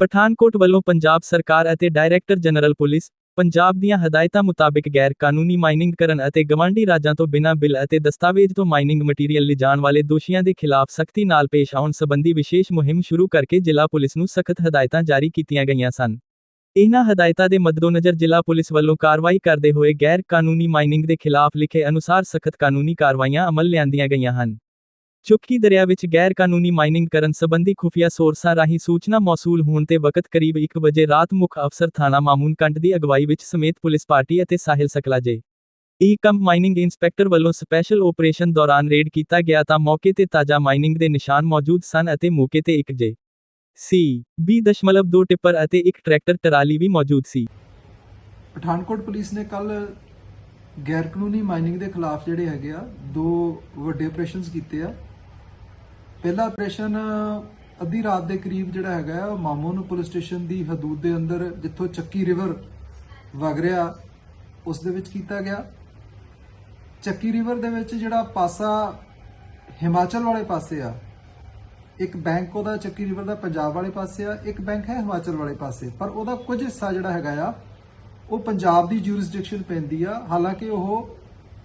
ਪਠਾਨਕੋਟ ਵੱਲੋਂ ਪੰਜਾਬ ਸਰਕਾਰ ਅਤੇ ਡਾਇਰੈਕਟਰ ਜਨਰਲ ਪੁਲਿਸ ਪੰਜਾਬ ਦੀਆਂ ਹਦਾਇਤਾਂ ਮੁਤਾਬਿਕ ਗੈਰ ਕਾਨੂੰਨੀ ਮਾਈਨਿੰਗ ਕਰਨ ਅਤੇ ਗਵਾਂਢੀ ਰਾਜਾਂ ਤੋਂ ਬਿਨਾਂ ਬਿੱਲ ਅਤੇ ਦਸਤਾਵੇਜ਼ ਤੋਂ ਮਾਈਨਿੰਗ ਮਟੀਰੀਅਲ ਲਿਜਾਣ ਵਾਲੇ ਦੋਸ਼ੀਆਂ ਦੇ ਖਿਲਾਫ ਸਖਤੀ ਨਾਲ ਪੇਸ਼ ਆਉਣ ਸੰਬੰਧੀ ਵਿਸ਼ੇਸ਼ ਮੁਹਿੰਮ ਸ਼ੁਰੂ ਕਰਕੇ ਜ਼ਿਲ੍ਹਾ ਪੁਲਿਸ ਨੂੰ ਸਖਤ ਹਦਾਇਤਾਂ ਜਾਰੀ ਕੀਤੀਆਂ ਗਈਆਂ ਸਨ। ਇਹਨਾਂ ਹਦਾਇਤਾਂ ਦੇ ਮੱਦੇਨਜ਼ਰ ਜ਼ਿਲ੍ਹਾ ਪੁਲਿਸ ਵੱਲੋਂ ਕਾਰਵਾਈ ਕਰਦੇ ਹੋਏ ਗੈਰ ਕਾਨੂੰਨੀ ਮਾਈਨਿੰਗ ਦੇ ਖਿਲਾਫ ਲਿਖੇ ਅਨੁਸਾਰ ਸਖਤ ਕਾਨੂੰਨੀ ਕਾਰਵਾਈਆਂ ਅਮਲ ਲਿਆਂਦੀਆਂ ਗਈਆਂ ਹਨ। ਚੁੱਕੀ ਦਰਿਆ ਵਿੱਚ ਗੈਰ ਕਾਨੂੰਨੀ ਮਾਈਨਿੰਗ ਕਰਨ ਸੰਬੰਧੀ ਖੁਫੀਆ ਸੋਰਸਾਂ ਰਾਹੀਂ ਸੂਚਨਾ ਮੌਸੂਲ ਹੋਣ ਤੇ ਵਕਤ ਕਰੀਬ 1 ਵਜੇ ਰਾਤ ਮੁੱਖ ਅਫਸਰ ਥਾਣਾ ਮਾਮੂਨ ਕੰਟ ਦੀ ਅਗਵਾਈ ਵਿੱਚ ਸਮੇਤ ਪੁਲਿਸ ਪਾਰਟੀ ਅਤੇ ਸਾਹਿਲ ਸਕਲਾ ਜੇ ਕੰਮ ਮਾਈਨਿੰਗ ਇੰਸਪੈਕਟਰ ਵੱਲੋਂ ਸਪੈਸ਼ਲ ਆਪਰੇਸ਼ਨ ਦੌਰਾਨ ਰੇਡ ਕੀਤਾ ਗਿਆ ਤਾਂ ਮੌਕੇ ਤੇ ਤਾਜ਼ਾ ਮਾਈਨਿੰਗ ਦੇ ਨਿਸ਼ਾਨ ਮੌਜੂਦ ਸਨ ਅਤੇ ਮੌਕੇ ਤੇ ਇੱਕ ਜੇ ਸੀ 20.2 ਟਿੱਪਰ ਅਤੇ ਇੱਕ ਟਰੈਕਟਰ ਟਰਾਲੀ ਵੀ ਮੌਜੂਦ ਸੀ। ਪਠਾਨਕੋਟ ਪੁਲਿਸ ਨੇ ਕੱਲ ਗੈਰ ਕਾਨੂੰਨੀ ਮਾਈਨਿੰਗ ਦੇ ਖਿਲਾਫ ਜਿਹੜੇ ਹੈਗੇ ਆ, ਦੋ ਵੱਡੇ ਆਪਰੇਸ਼ਨਸ ਕੀਤੇ ਆ। ਪਹਿਲਾ ਆਪਰੇਸ਼ਨ ਅੱਧੀ ਰਾਤ ਦੇ ਕਰੀਬ ਜਿਹੜਾ ਹੈਗਾ ਆ ਮਾਮੂਨ ਪੁਲਿਸ ਸਟੇਸ਼ਨ ਦੀ ਹਦੂਦ ਦੇ ਅੰਦਰ ਜਿੱਥੋਂ ਚੱਕੀ ਰਿਵਰ ਵਗ ਰਿਹਾ, ਉਸ ਦੇ ਵਿੱਚ ਕੀਤਾ ਗਿਆ। ਚੱਕੀ ਰਿਵਰ ਦੇ ਵਿੱਚ ਜਿਹੜਾ ਪਾਸਾ ਹਿਮਾਚਲ ਵਾਲੇ ਪਾਸੇ ਆ, ਇੱਕ ਬੈਂਕ ਉਹਦਾ ਚੱਕੀ ਰਿਵਰ ਦਾ ਪੰਜਾਬ ਵਾਲੇ ਪਾਸੇ ਆ, ਇੱਕ ਬੈਂਕ ਹੈ ਹਿਮਾਚਲ ਵਾਲੇ ਪਾਸੇ, ਪਰ ਉਹਦਾ ਕੁਝ ਹਿੱਸਾ ਜਿਹੜਾ ਹੈਗਾ ਆ, ਉਹ ਪੰਜਾਬ ਦੀ ਜੂਰਿਸਡਿਕਸ਼ਨ ਪੈਂਦੀ ਆ, ਹਾਲਾਂਕਿ ਉਹ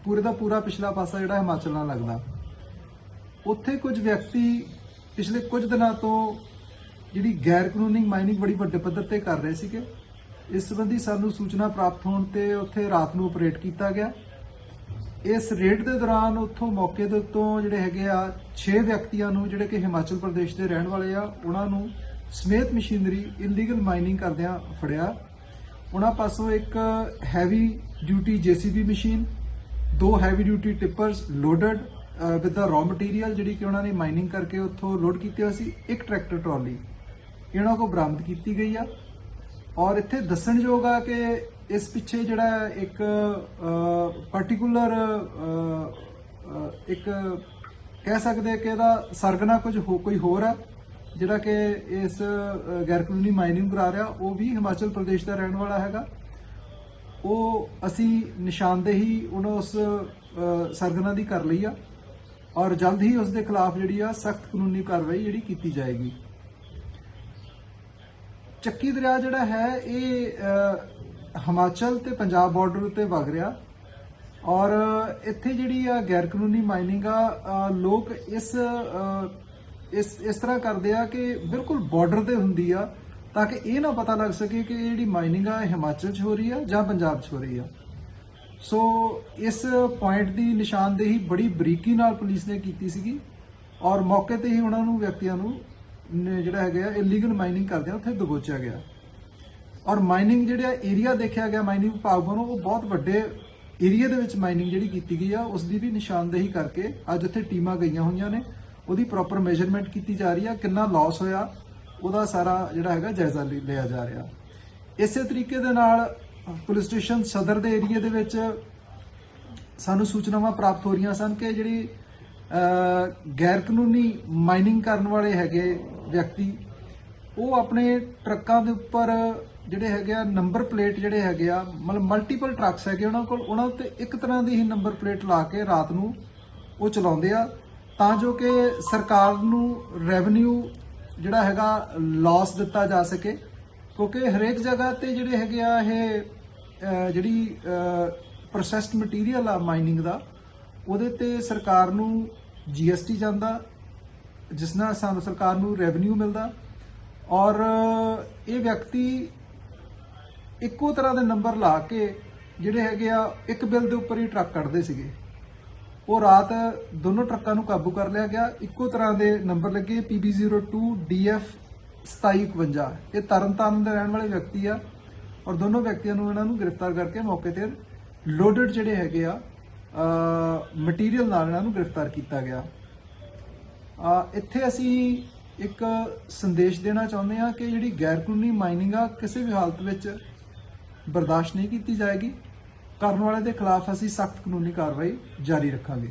ਪੂਰੇ ਦਾ ਪੂਰਾ ਪਿਛਲਾ ਪਾਸਾ ਜਿਹੜਾ ਹਿਮਾਚਲ ਨਾਲ ਲੱਗਦਾ। ਉੱਥੇ ਕੁਝ ਵਿਅਕਤੀ ਪਿਛਲੇ ਕੁਝ ਦਿਨਾਂ ਤੋਂ ਜਿਹੜੀ ਗੈਰ ਕਾਨੂੰਨੀ ਮਾਈਨਿੰਗ ਬੜੀ ਵੱਡੇ ਪੱਧਰ ਤੇ ਕਰ ਰਹੇ ਸੀਗੇ। ਇਸ ਸੰਬੰਧੀ ਸਾਨੂੰ ਸੂਚਨਾ ਪ੍ਰਾਪਤ ਹੋਣ ਤੇ ਉੱਥੇ ਰਾਤ ਨੂੰ ਆਪਰੇਟ ਕੀਤਾ ਗਿਆ। ਇਸ ਰੇਡ ਦੇ ਦੌਰਾਨ ਉੱਥੋਂ ਮੌਕੇ ਦੇ ਉੱਤੋਂ ਜਿਹੜੇ ਹੈਗੇ ਆ 6 ਵਿਅਕਤੀਆਂ ਨੂੰ ਜਿਹੜੇ ਕਿ ਹਿਮਾਚਲ ਪ੍ਰਦੇਸ਼ ਦੇ ਰਹਿਣ ਵਾਲੇ ਆ, ਉਹਨਾਂ ਨੂੰ ਸਮੇਤ ਮਸ਼ੀਨਰੀ ਇਲੀਗਲ ਮਾਈਨਿੰਗ ਕਰਦਿਆਂ ਫੜਿਆ। ਉਹਨਾਂ ਪਾਸੋਂ ਇੱਕ ਹੈਵੀ ਡਿਊਟੀ ਜੀਸੀਬੀ ਮਸ਼ੀਨ, ਦੋ heavy duty tippers loaded with the raw material ਜਿਹੜੀ ਕਿ ਉਹਨਾਂ ਨੇ ਮਾਈਨਿੰਗ ਕਰਕੇ ਉੱਥੋਂ ਲੋਡ ਕੀਤੀ ਹੋਈ ਸੀ, ਇੱਕ ਟਰੈਕਟਰ ਟਰਾਲੀ ਇਹਨਾਂ ਕੋ ਬਰਾਮਦ ਕੀਤੀ ਗਈ ਆ। ਔਰ ਇੱਥੇ ਦੱਸਣਯੋਗ ਆ ਕਿ ਇਸ ਪਿੱਛੇ ਜਿਹੜਾ ਇੱਕ ਪਾਰਟੀਕੂਲਰ ਇੱਕ ਕਹਿ ਸਕਦੇ ਕਿ ਇਹਦਾ ਸਰਗਨਾ ਕੁਝ ਹੋ, ਕੋਈ ਹੋਰ ਆ, ਜਿਹੜਾ ਕਿ ਇਸ ਗੈਰ ਕਾਨੂੰਨੀ ਮਾਈਨਿੰਗ ਕਰਾ ਰਿਹਾ। ਉਹ ਵੀ ਹਿਮਾਚਲ ਪ੍ਰਦੇਸ਼ ਦਾ ਰਹਿਣ ਵਾਲਾ ਹੈਗਾ। ਉਹ ਅਸੀਂ ਨਿਸ਼ਾਨਦੇਹੀ ਉਹਨਾਂ ਉਸ ਸਰਗਨਾ ਦੀ ਕਰ ਲਈ ਆ। ਔਰ ਜਲਦ ਹੀ ਉਸ ਦੇ ਖਿਲਾਫ ਜਿਹੜੀ ਆ ਸਖਤ ਕਾਨੂੰਨੀ ਕਾਰਵਾਈ ਜਿਹੜੀ ਕੀਤੀ ਜਾਏਗੀ। ਚੱਕੀ ਦਰਿਆ ਜਿਹੜਾ ਹੈ ਇਹ ਹਿਮਾਚਲ ਤੇ ਪੰਜਾਬ ਬਾਰਡਰ ਉੱਤੇ ਵਗ ਰਿਹਾ। ਔਰ ਇੱਥੇ ਜਿਹੜੀ ਆ ਗੈਰ ਕਾਨੂੰਨੀ ਮਾਈਨਿੰਗ ਆ ਲੋਕ ਇਸ ਅ, ਇਸ ਇਸ ਤਰ੍ਹਾਂ ਕਰਦੇ ਆ ਕਿ ਬਿਲਕੁਲ ਬਾਰਡਰ ਤੇ ਹੁੰਦੀ ਆ ਤਾਂ ਕਿ ਇਹ ਨਾ ਪਤਾ ਲੱਗ ਸਕੇ ਕਿ ਇਹ ਜਿਹੜੀ ਮਾਈਨਿੰਗ ਆ ਇਹ ਹਿਮਾਚਲ 'ਚ ਹੋ ਰਹੀ ਆ ਜਾਂ ਪੰਜਾਬ 'ਚ ਹੋ ਰਹੀ ਆ। ਸੋ ਇਸ ਪੁਆਇੰਟ ਦੀ ਨਿਸ਼ਾਨਦੇਹੀ ਬੜੀ ਬਰੀਕੀ ਨਾਲ ਪੁਲਿਸ ਨੇ ਕੀਤੀ ਸੀਗੀ ਔਰ ਮੌਕੇ ਤੇ ਹੀ ਉਹਨਾਂ ਨੂੰ ਵਿਅਕਤੀਆਂ ਨੂੰ ਜਿਹੜਾ ਹੈਗਾ ਇਲੀਗਲ ਮਾਈਨਿੰਗ ਕਰਦੇ ਆ ਉੱਥੇ ਦਬੋਚਿਆ ਗਿਆ। ਔਰ ਮਾਈਨਿੰਗ ਜਿਹੜਾ ਏਰੀਆ ਦੇਖਿਆ ਗਿਆ ਮਾਈਨਿੰਗ ਵਿਭਾਗ ਵੱਲੋਂ ਉਹ ਬਹੁਤ ਵੱਡੇ ਏਰੀਆ ਦੇ ਵਿੱਚ ਮਾਈਨਿੰਗ ਜਿਹੜੀ ਕੀਤੀ ਗਈ ਆ ਉਸ ਦੀ ਵੀ ਨਿਸ਼ਾਨਦੇਹੀ ਕਰਕੇ ਅੱਜ ਉੱਥੇ ਟੀਮਾਂ ਗਈਆਂ ਹੋਈਆਂ ਨੇ। ਉਹਦੀ ਪ੍ਰੋਪਰ ਮੈਜ਼ਰਮੈਂਟ ਕੀਤੀ ਜਾ ਰਹੀ ਆ, ਕਿੰਨਾ ਲਾਸ ਹੋਇਆ, ਉਹਦਾ ਸਾਰਾ ਜਿਹੜਾ ਹੈਗਾ ਜਾਇਜ਼ਾ ਲਿ- ਲਿਆ ਜਾ ਰਿਹਾ। ਇਸੇ ਤਰੀਕੇ ਦੇ ਨਾਲ ਪੁਲਿਸ ਸਟੇਸ਼ਨ ਸਦਰ ਦੇ ਏਰੀਆ ਦੇ ਵਿੱਚ ਸਾਨੂੰ ਸੂਚਨਾਵਾਂ ਪ੍ਰਾਪਤ ਹੋ ਰਹੀਆਂ ਸਨ ਕਿ ਜਿਹੜੀ ਗੈਰ ਕਾਨੂੰਨੀ ਮਾਈਨਿੰਗ ਕਰਨ ਵਾਲੇ ਹੈਗੇ ਵਿਅਕਤੀ, ਉਹ ਆਪਣੇ ਟਰੱਕਾਂ ਦੇ ਉੱਪਰ ਜਿਹੜੇ ਹੈਗੇ ਆ ਨੰਬਰ ਪਲੇਟ ਜਿਹੜੇ ਹੈਗੇ ਆ, ਮਤਲਬ ਮਲਟੀਪਲ ਟਰੱਕਸ ਹੈਗੇ ਉਹਨਾਂ ਕੋਲ, ਉਹਨਾਂ ਉੱਤੇ ਇੱਕ ਤਰ੍ਹਾਂ ਦੀ ਹੀ ਨੰਬਰ ਪਲੇਟ ਲਾ ਕੇ ਰਾਤ ਨੂੰ ਉਹ ਚਲਾਉਂਦੇ ਆ। ਤਾਂ ਜੋ ਕਿ ਸਰਕਾਰ ਨੂੰ ਰੈਵਨਿਊ ਜਿਹੜਾ ਹੈਗਾ ਲਾਸ ਦਿੱਤਾ ਜਾ ਸਕੇ। ਕਿਉਂਕਿ ਹਰੇਕ ਜਗ੍ਹਾ ਤੇ ਜਿਹੜੇ ਹੈਗੇ ਆ ਇਹ ਜਿਹੜੀ ਪ੍ਰੋਸੈਸਡ ਮਟੀਰੀਅਲ ਆ ਮਾਈਨਿੰਗ ਦਾ, ਉਹਦੇ ਤੇ ਸਰਕਾਰ ਨੂੰ ਜੀਐਸਟੀ ਜਾਂਦਾ, ਜਿਸ ਨਾਲ ਸਾਨੂੰ ਸਰਕਾਰ ਨੂੰ ਰੈਵਨਿਊ ਮਿਲਦਾ। ਔਰ ਇਹ ਵਿਅਕਤੀ ਇੱਕੋ ਤਰ੍ਹਾਂ ਦੇ ਨੰਬਰ ਲਾ ਕੇ ਜਿਹੜੇ ਹੈਗੇ ਆ, ਇੱਕ ਬਿੱਲ ਦੇ ਉੱਪਰ ਹੀ ਟਰੱਕ ਕੱਢਦੇ ਸੀਗੇ। ਉਹ ਰਾਤ ਦੋਨੋਂ ਟਰੱਕਾਂ ਨੂੰ ਕਾਬੂ ਕਰ ਲਿਆ ਗਿਆ। ਇੱਕੋ ਤਰ੍ਹਾਂ ਦੇ ਨੰਬਰ ਲੱਗੇ PB02 DF 2751 ਇਹ ਤਰਨਤਾਰਨ ਦੇ ਰਹਿਣ ਵਾਲੇ ਵਿਅਕਤੀ ਆ ਔਰ ਦੋਨੋਂ ਵਿਅਕਤੀਆਂ ਨੂੰ ਇਹਨਾਂ ਨੂੰ ਗ੍ਰਿਫਤਾਰ ਕਰਕੇ ਮੌਕੇ ਤੇ ਲੋਡਡ ਜਿਹੜੇ ਹੈਗੇ ਆ ਮਟੀਰੀਅਲ ਨਾਲ ਇਹਨਾਂ ਨੂੰ ਗ੍ਰਿਫਤਾਰ ਕੀਤਾ ਗਿਆ। ਇੱਥੇ ਅਸੀਂ ਇੱਕ ਸੰਦੇਸ਼ ਦੇਣਾ ਚਾਹੁੰਦੇ ਹਾਂ ਕਿ ਜਿਹੜੀ ਗੈਰ ਕਾਨੂੰਨੀ ਮਾਈਨਿੰਗ ਆ, ਕਿਸੇ ਵੀ ਹਾਲਤ ਵਿੱਚ ਬਰਦਾਸ਼ਤ ਨਹੀਂ ਕੀਤੀ ਜਾਏਗੀ। ਕਰਨ ਵਾਲੇ ਦੇ ਖਿਲਾਫ ਅਸੀਂ ਸਖਤ ਕਾਨੂੰਨੀ ਕਾਰਵਾਈ ਜਾਰੀ ਰੱਖਾਂਗੇ।